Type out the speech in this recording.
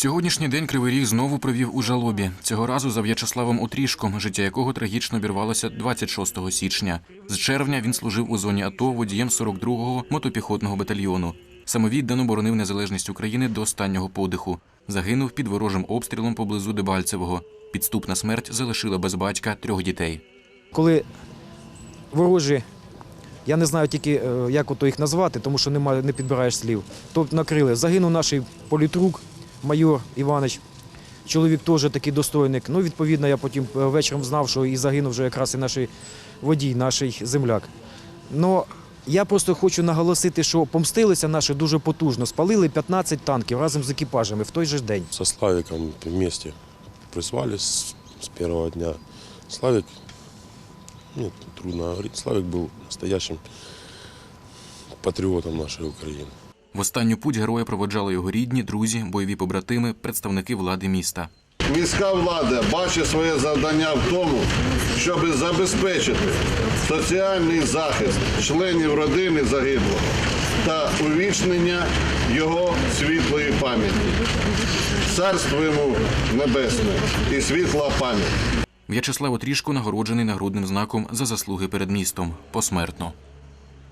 Сьогоднішній день Кривий Ріг знову провів у жалобі. Цього разу за В'ячеславом Отрішком, життя якого трагічно обірвалося 26 січня. З червня він служив у зоні АТО водієм 42-го мотопіхотного батальйону. Самовіддано боронив незалежність України до останнього подиху. Загинув під ворожим обстрілом поблизу Дебальцевого. Підступна смерть залишила без батька трьох дітей. коли ворожі, я не знаю тільки, е, як ото їх назвати, тому що немає, не підбираєш слів. Тобто накрили. Загинув наш політрук, майор Іванич. Чоловік теж такий достойник. Ну, відповідно, я потім е, вечором знав, що і загинув вже якраз і наш водій, наш земляк. Ну, я просто хочу наголосити, що помстилися наші дуже потужно. Спалили 15 танків разом з екіпажами в той же день. Со Славиком вместе призвали с, с первого дня. Славик, мне трудно говорить, Славик был настоящим патриотом нашей Украины. В останню путь героя проводжали його рідні, друзі, бойові побратими, представники влади міста. Міська влада бачить своє завдання в тому, щоб забезпечити соціальний захист членів родини загиблого та увічнення його світлої пам'яті. Царство йому небесне і світла пам'ять. В'ячеслав Отрішко нагороджений нагрудним знаком за заслуги перед містом посмертно.